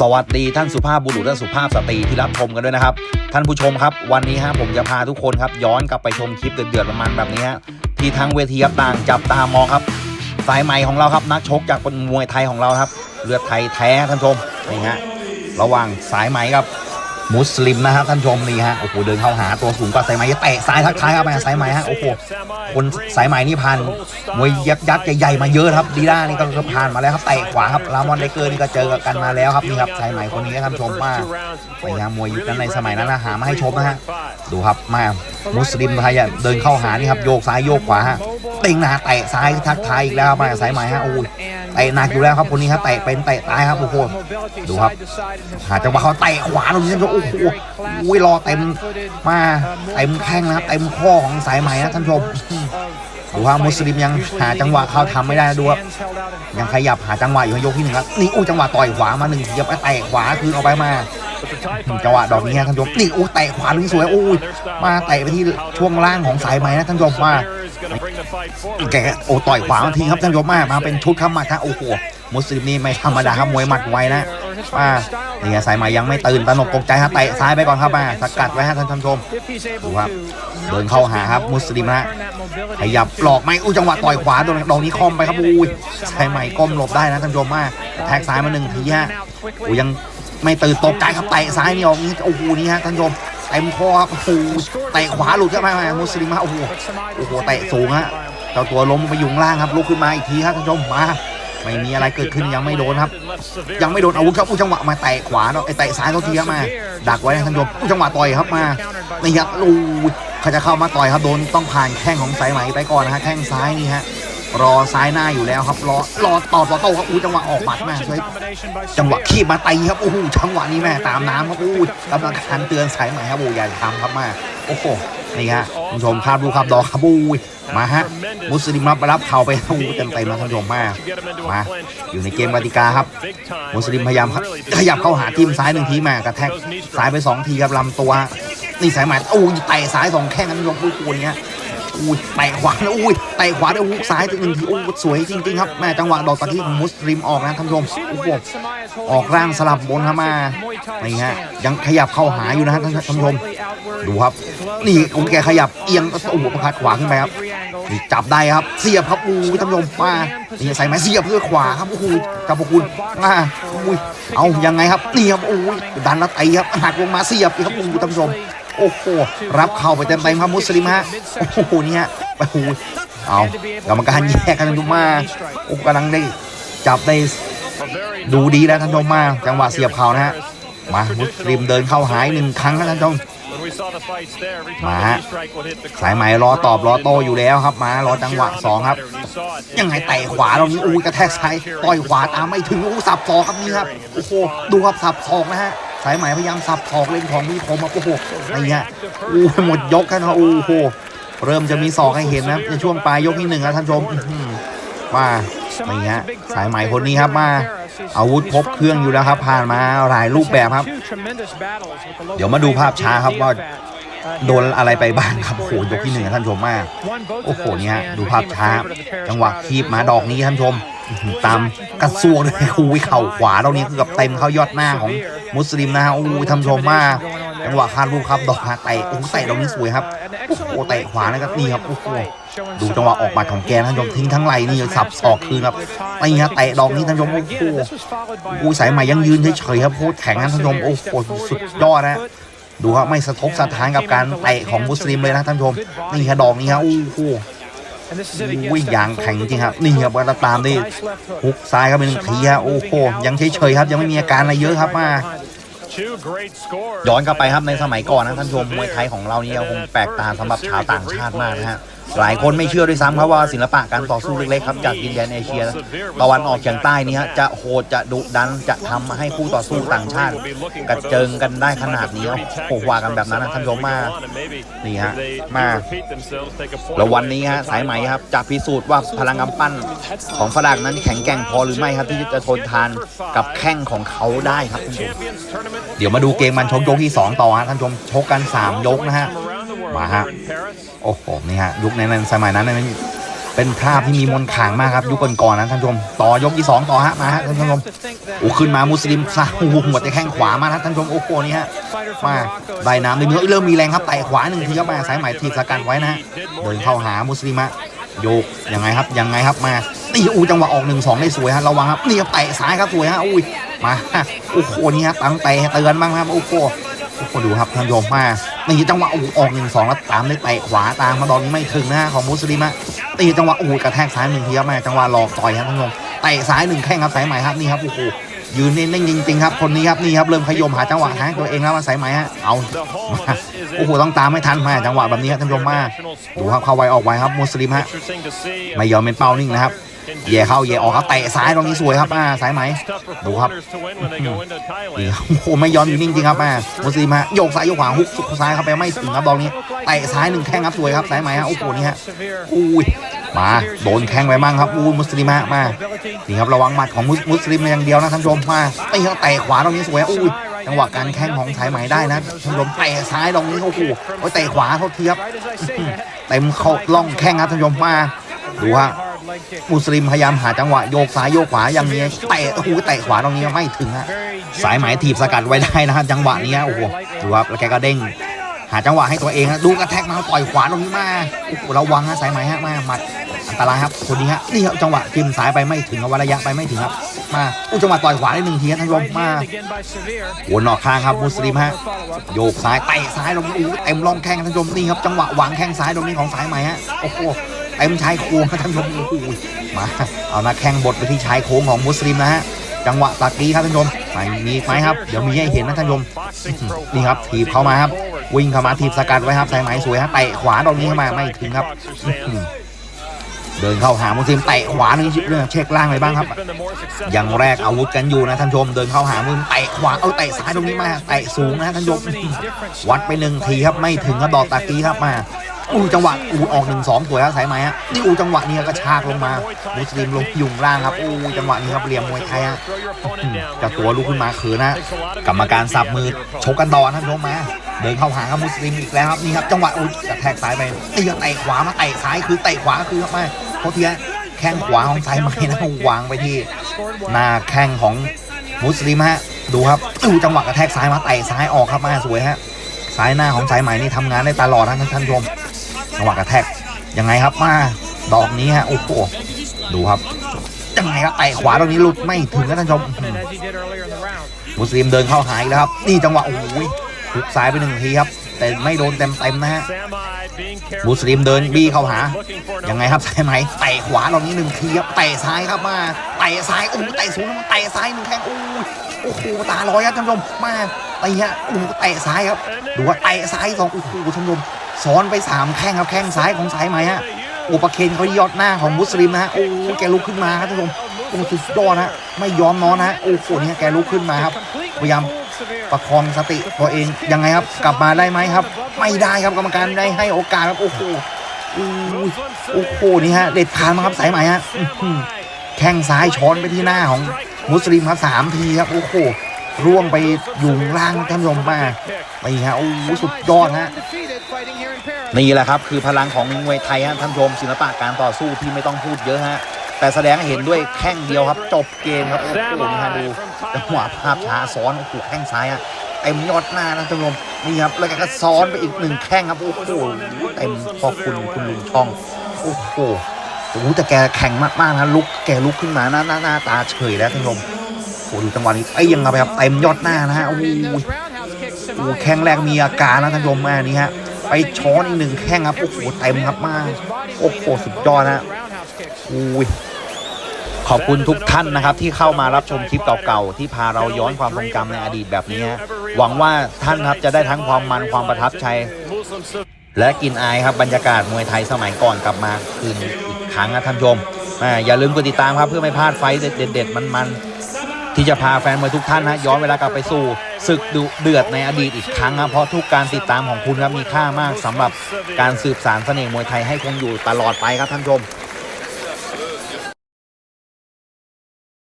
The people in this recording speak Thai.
สวัสดีท่านสุภาพบุรุษและสุภาพสตรีที่รับชมกันด้วยนะครับ ท่านผู้ชมครับ วันนี้ฮะผมจะพาทุกคนครับ ย้อนกลับไปชมคลิปเดือดๆประมาณแบบนี้ฮะที่ทั้งเวทีครับต่างจับตามองครับ สายใหม่ของเราครับนักชกจากคนมวยไทยของเราครับ เลือดไทยแท้ท่านผู้ชมนี่ฮะระหว่างสายไหมครับ มุสลิมนะครับท่านชมนี่ฮะโอ้โหเดินเข้าหาตัวสูงกว่าสายไหมจะเตะซ้ายทักทายครับแม่สายไหมฮะโอ้โหคนสายไหมนี่ผ่านมวยยักษ์ยักษ์ใหญ่ๆมาเยอะครับดีด้านี่ก็ผ่านมาแล้วครับเตะขวาครับรามอนไดเกอร์นี่ก็เจอกันมาแล้วครับนี่ครับสายไหมคนนี้ท่านชมว่าพยายามมวยยุคนั้นในสมัยนั้นนะหามาให้ชมนะฮะดูครับมามุสลิมไทยเดินเข้าหานี่ครับโยกซ้ายโยกขวาฮะเต็งหนาเตะซ้ายทักทายอีกแล้วครับมาสายไหมฮะโอ้ย เตะหนักอยู่แล้วครับคนนี้ครับเตะเป็นเตะตายครับโอ้โหดูครับหาจังหวะเขาเตะขวาตรงนี้ท่านผู้ชมโอ้โหอุ้ยรอเต็มมาเต็มแข้งนะครับเต็มข้อของสายไหมนะท่านผู้ชมดูว่ามุสลิมยังหาจังหวะเขาทำไม่ได้ดูครับยังขยับหาจังหวะอยู่ในยกที่หนึ่งครับนี่อู้จังหวะต่อยขวามาหนึ่งทีครับไปเตะขวาคืนเอาไปมาจังหวะดอกนี้ฮะท่านผู้ชมนี่อู้เตะขวานี่สวยอู้ยมาเตะไปที่ช่วงล่างของสายไหมนะท่านผู้ชมมา แกโอ้ต่อยขวาบางทีครับท่านผู้ชมมามาเป็นชุดข้ามัดครับโอ้โหมุสลิมนี่ไม่ธรรมดาครับมวยหมัดไวนะมานี่ไงสายใหมายังไม่ตื่นตระหนกตกใจครับเตะซ้ายไปก่อนครับมาสกัดไว้ฮะท่านผู้ชมดูครับเดินเข้าหาครับมุสลิมนะขยับหลอกไหมอู้จังหวะต่อยขวาโดนดอกนี้คอมไปครับอุ้ยสายใหม่ก้มหลบได้นะท่านผู้ชมมาแทกซ้ายมาหนึ่งทีฮะโอ้ยังไม่ตื่นตกใจครับเตะซ้ายนี่ออกนี่โอ้โหนี่ฮะท่านผู้ชมเต็มคอครับโอ้โหเตะขวาหลุดเข้าไปมามุสลิมฮะโอ้โหโอ้โหเตะสูงฮะเจ้าตัวล้มไปยู่ข้างล่างครับลุกขึ้นมาอีกทีครับท่านผู้ชมมาไม่มีอะไรเกิดขึ้นยังไม่โดนครับ ยังไม่โดนอาวุธครับอู้จังหวะมาแตะขวาเนาะไอแตะซ้ายเขาทีครับมา ดักไว้ท่านผู้ชมอู้จังหวะต่อยครับมานี่ครับอู้เขาจะเข้ามาต่อยครับโดนต้องผ่านแข้งของสายไหมไปก่อนนะฮะแข้งซ้ายนี่ฮะ รอซ้ายหน้าอยู่แล้วครับ รอรอต่อต่อโต้ครับอู้จังหวะออกหมัดแม่ช่วยจังหวะขีบมาตีครับโอ้โหจังหวะนี้แม่ตามน้ำครับอู้กำลังการเตือนสายไหมครับโอ้อย่าทำครับมาโอ้โหนี่ฮะคุณผู้ชมครับดูครับดอกครับอู้มาฮะมุสลิมรับรับเข่าไปโอ้โหเต็มเต็มๆนะท่านผู้ชมมากมาอยู่ในเกมกติกาครับ มุสลิมพยายามขยับเข้าหาทีมซ้ายหนึ่งทีมากระแทกซ้ายไปสองทีครับลำตัวนี่สายหมัดโอ้ยเตะซ้ายสองแข้งกันท่านผู้ชมอุ้ยปูนเงี้ย อุ้ยเตขวาแล้วอุ้ยเตขวาด้วยฮุกซ้ายหนึ่งทีโอ้สวยจริงๆครับแม่จังหวะดอกตะกี้ของมุสลิมออกนะท่านผู้ชมโอ้โหออกร่างสลับบนครับมานี่ฮะยังขยับเข้าหาอยู่นะฮะท่านผู้ชมดูครับ นี่โอ้แกขยับเอียงโอ้โหประคัดขวาขึ้นไปครับนี่จับได้ครับเสียบครับอู้ท่านผู้ชมมานี่ใส่ไม้เสียบด้วยขวาครับโอ้โหจับพวกคุณมาอุ้ยเอายังไงครับนี่ครับโอ้ดันแล้วตีครับหักลงมาเสียบครับโอ้ท่านผู้ชม โอ้โหรับเข่าไปเต็มเต็มๆครับมุสลิมฮะโอ้โหนี่ฮะโอ้โหเอากรรมการแยกกันดูมาโอ้กำลังได้จับได้ดูดีแล้วท่านชมมาจังหวะเสียบเข่านะฮะมามุสลิมเดินเข้าหายหนึ่งครั้งแล้วท่านชมมาฮะสายไหมรอตอบรอโตอยู่แล้วครับมารอจังหวะสองครับ ยังไงเตะขวาตรงนี้อุ้กระแทกซ้ายต่อยขวาตามไม่ถึงอู้สับศอกครับนี่ครับโอ้โหดูครับสับศอกนะฮะ สายไหมพยายามสับศอกเล่นของพี่ผมครับโอ้โหนี่ฮะอู้หมดยกกันครับโอ้โหเริ่มจะมีศอกให้เห็นนะในช่วงปลายยกที่หนึ่งแล้วท่านชมอื้อหือมานี่ฮะสายไหมคนนี้ครับมาอาวุธครบเครื่องอยู่แล้วครับ ผ่านมาหลายรูปแบบครับ เดี๋ยวมาดูภาพช้าครับว่าโดนอะไรไปบ้างครับโอ้โหยกที่หนึ่งท่านชมมาก โอ้โหเนี่ฮะดูภาพช้า จังหวะคีบมาดอกนี้ท่านชม ตามกระซวงเลยคูวิเข่าขวาตรงนี้คือกับเต็มเข้ายอดหน้าของมุสลิมนะฮะโอ้ยท่านชมมากจังหวะคาดลูกครับดอกฮะเตะโอ้เตะตรงนี้สวยครับโอ้โหเตะขวานะครับนี่ครับโอ้โหดูจังหวะออกมาของแกนะท่านชมทิ้งทั้งไหลนี่สับศอกคืนครับนี่ฮะเตะดอกนี้ท่านชมโอ้โหกูสายใหม่ยังยืนเฉยๆครับโคตรแข็งนะท่านชมโอ้โหสุดยอดนะดูครับไม่สะทกสะท้านกับการเตะของมุสลิมเลยนะท่านชมนี่ครับดอกนี้ครับโอ้โห วิ่งยางแข็งจริงครับ นี่ครับก็ตามด้วยฮุกซ้ายครับเป็นหนึ่งทีครับโอ้โหยังเฉยๆครับ ยังไม่มีอาการอะไรเยอะครับมาย้อนกลับไปครับในสมัยก่อนนะท่านผู้ชมมวยไทยของเรานี่คงแปลกตาสำหรับชาวต่างชาติมากนะฮะ หลายคนไม่เชื่อด้วยซ้ำครับว่าศิลปะการต่อสู้เล็กๆครับจากดินแดนเอเชียตะวันออกเฉียงใต้นี่ฮะจะโหดจะดุดันจะทำให้คู่ต่อสู้ต่างชาติ กระเจิงกันได้ขนาดนี้โอ้โหว่ากันแบบนั้นนะท่านชมมานี่ฮะมาแล้ววันนี้ฮะสายไหมครับจะพิสูจน์ว่าพลังกำปั้นของฝรั่งนั้นแข็งแกร่งพอหรือไม่ครับที่จะทนทานกับแข้งของเขาได้ครับท่านผู้ชมเดี๋ยวมาดูเกมมันชกยกที่ 2 ต่อฮะท่านผู้ชมชกกัน 3 ยกนะฮะ มาฮะโอ้โหนี่ฮะยุคในนั้นสมัยนั้นนั้นเป็นภาพที่มีมนต์ขลังมากครับยุคก่อนๆนะท่านผู้ชมต่อยกที่สองต่อฮะมาฮะท่านผู้ชมโอ้ขึ้นมามุสลิมซาหูหัวแต่แข้งขวามานะท่านผู้ชมโอ้โหนี่ฮะมาได้น้ำในมือเริ่มมีแรงครับเตะขวาหนึ่งทีครับมาสายไหมทีบสกัดไว้นะฮะเดินเข้าหามุสลิมฮะโยกยังไงครับยังไงครับมานี่อูจังหวะออกหนึ่งสองได้สวยฮะระวังครับนี่ครับเตะซ้ายครับสวยฮะอุ้ยมาโอ้โหนี่ฮะตั้งเตะเตือนบ้างครับโอ้โหโอ้โหดูครับท่านผู้ชมมา นี่จังหวะโอ้ออกหนึ่งสองแล้วตามได้เตะขวาตามมาดอนนี้ไม่ถึงนะฮะของมุสลิมะตีจังหวะโอ้กระแทกซ้ายหนึ่งทีครับแม่จังหวะหลอกต่อยครับท่านผู้ชมเตะซ้ายหนึ่งแข้งครับสายใหม่ครับนี่ครับโอ้โหยืนนิ่งจริงๆครับคนนี้ครับนี่ครับเริ่มขยมหาจังหวะหาตัวเองแล้วมาสายใหม่ฮะเอามาโอ้โหต้องตามไม่ทันมาจังหวะแบบนี้ครับท่านผู้ชมมาดูครับเข้าไวออกไวครับมุสลิมฮะไม่ยอมเป็นเป้านิ่งนะครับ แย่เข้าแย่ออกครับเตะซ้ายตรงนี้สวยครับอ่าสายไหมดูครับนี่ครับโอ้โหไม่ยอมอยู่นิ่งจริงครับแม่มุสลิมฮะโยกซ้ายโยกขวาฮุกสุดซ้ายเข้าไปไม่ถึงครับบอลนี้เตะซ้ายหนึ่งแข้งครับสวยครับสายไหมฮะโอ้โหนี่ฮะอุ้ยมาโดนแข้งไปมั่งครับอุ้ยมุสลิมฮะมานี่ครับระวังหมัดของมุสมุสลิมอย่างเดียวนะท่านผู้ชมมาตีเขาเตะขวาตรงนี้สวยอุ้ยจังหวะการแข้งของสายไหมได้นะท่านผู้ชมเตะซ้ายตรงนี้โอ้โหโอ้ยเตะขวาโทษทีครับเต็มเข้าล่องแข้งครับท่านผู้ชมมาดูฮะ มุสลิมพยายามหาจังหวะโยกซ้ายโยกขวาอย่างนี้เตะโอ้โหเตะขวาตรงนี้ไม่ถึงฮะสายไหมถีบสกัดไว้ได้นะฮะจังหวะนี้ฮะโอ้โหดูครับแล้วแกก็เด้ง หาจังหวะให้ตัวเองฮะดูกระแทกมาต่อยขวาตรงนี้มาโอ้โหระวังฮะสายไหมฮะมาหมัดอันตรายครับคนนี้ฮะนี่ครับจังหวะจิ้มสายไปไม่ถึงเอาวัระยะไปไม่ถึงครับมาอู้จังหวะต่อยขวาได้หนึ่งทีครับท่านผู้ชมมาวนออกข้างครับมุสลิมฮะโยกซ้ายเตะซ้ายตรงนี้อู้เต็มร่องแข้งท่านผู้ชมนี่ครับจังหวะวางแข้งซ้ายตรงนี้ของสายไหมฮะโอ้โห เต็มชายโครงครับท่านผู้ชมโอ้โหมาเอานะแข้งบดไปที่ชายโค้งของมุสลิมนะฮะจังหวะตะกี้ครับท่านผู้ชมไม่มีไหมครับเดี๋ยวมีให้เห็นนะท่านผู้ชมนี่ครับถีบเข้ามาครับวิ่งเข้ามาถีบสกัดไว้ครับสายไหมสวยฮะเตะขวาตรงนี้เข้ามาไม่ถึงครับเดินเข้าหามุสลิมเตะขวาหนี่เรื่องเช็คล่างอะไปบ้างครับ อย่างแรกอาวุธกันอยู่นะท่านชม เดินเข้าหามุสลิมเตะขวาเอาเตะซ้ายตรงนี้มาเตะสูงนะท่านชมวัดไปหนึ่งทีครับไม่ถึงครับดอกตะกี้ครับมา อูจังหวะอูออกหนึ่งสองสวยครับสายไหมฮะนี่อูจังหวะนี้กระชากลงมามุสลิมลงยุงล่างครับอูจังหวะนี้ครับเหลี่ยมมวยไทยฮะจากตัวลุกขึ้นมาเขินนะกรรมการสับมือชกกันต่อท่านผู้ชมมาเดินเข้าหาครับมุสลิมอีกแล้วครับนี่ครับจังหวะอู้กระแทกซ้ายไปตีเตะขวามาเตะซ้ายคือเตะขวาคือครับมาโทษทีฮะแข้งขวาของสายไหมนะวางไปที่หน้าแข้งของมุสลิมฮะดูครับอูจังหวะกระแทกซ้ายมาเตะซ้ายออกครับมาสวยฮะซ้ายหน้าของสายไหมนี่ทำงานได้ตลอดนะท่านผู้ชม จังหวะกระแทกยังไงครับมาดอกนี้ฮะโอ้โหดูครับยังไงครับไต่ขวาตรงนี้หลุดไม่ถึงนะท่านชมมุสลิมเดินเข้าหายแล้วครับ นี่จังหวะโอ้ยหุกซ้ายไปหนึ่งทีครับ แต่ไม่โดนเต็มเต็มๆนะฮะมุสลิมเดินบี้เข้าหา ยังไงครับใช่ไหมเตะขวาตรงนี้หนึ่งทีครับเตะซ้ายครับมาเตะซ้ายโอ้โหเตะสูงเตะซ้ายหนึ่งแข้งโอ้ยโอ้โหตาลอยครับท่านชมมาเตะฮะโอ้โหเตะซ้ายครับดูว่าเตะซ้ายสองโอ้โหท่านชม ซ้อนไปสามแข้งครับแข้งซ้ายของสายไหมฮะโอปเคนเขายอดหน้าของมุสลิมนะฮะโอ้แกลุกขึ้นมาครับท่านผู้ชมโอ้สุดยอดนะไม่ยอมนอนนะฮะโอ้โหเนี่ยแกลุกขึ้นมาครับพยายามประคองสติตัวเองยังไงครับกลับมาได้ไหมครับ ไม่ได้ครับกรรมการได้ให้โอกาสครับโอ้โหโอ้โหนี่ฮะเด็ดขาดมาครับสายไหมฮะแข้งซ้ายช้อนไปที่หน้าของมุสลิมครับสามทีครับโอ้โหร่วงไปอยู่ล่างท่านผู้ชมมาไปฮะโอ้โหสุดยอดฮะ นี่แหละครับคือพลังของมวยไทยฮะท่านชมศิลปะการต่อสู้ที่ไม่ต้องพูดเยอะฮะแต่แสดงให้เห็นด้วยแข้งเดียวครับ จบเกมครับโอ้โหนี่ฮะดูจังหวะภาพช้าซ้อนโอ้โหแข้งซ้ายฮะเต็มยอดหน้านะท่านผู้ชมนี่ครับแล้วก็ซ้อนไปอีกหนึ่งแข้งครับโอ้โหเต็มพอบคุณคุณลุงช่องโอ้โหโอ้โหแต่แกแข็งมากๆนะลุกแกลุกขึ้นมาหน้าหน้าหน้าตาเฉยแล้วท่านผู้ชมโอ้โหดูจังหวะนี้ไอ้ยังไปครับเต็มยอดหน้านะฮะโอ้โหแข้งแรกมีอาการนะท่านผู้ชมมานี่ฮะ ไปช้อนอีกหนึ่งแข้งครับ โอ้โหเต็มครับมาก โอ้โหสุดยอดนะอุ้ยขอบคุณทุกท่านนะครับที่เข้ามารับชมคลิปเก่าๆที่พาเราย้อนความทรงจำในอดีตแบบนี้ หวังว่าท่านครับจะได้ทั้งความมันความประทับใจ และกลินอายครับบรรยากาศมวยไทยสมัยก่อนกลับมาคืนอีกครั้งนะท่านชมอ่อย่าลืมกดติดตามครับเพื่อไม่พลาดไฟเด็ดๆมันๆ ที่จะพาแฟนมวยทุกท่านนะย้อนเวลากลับไปสู่ศึกดุเดือดในอดีตอีกครั้งนะเพราะทุกการติดตามของคุณครับมีค่ามากสำหรับการสืบสารเสน่ห์มวยไทยให้คงอยู่ตลอดไปครับท่านผู้ชม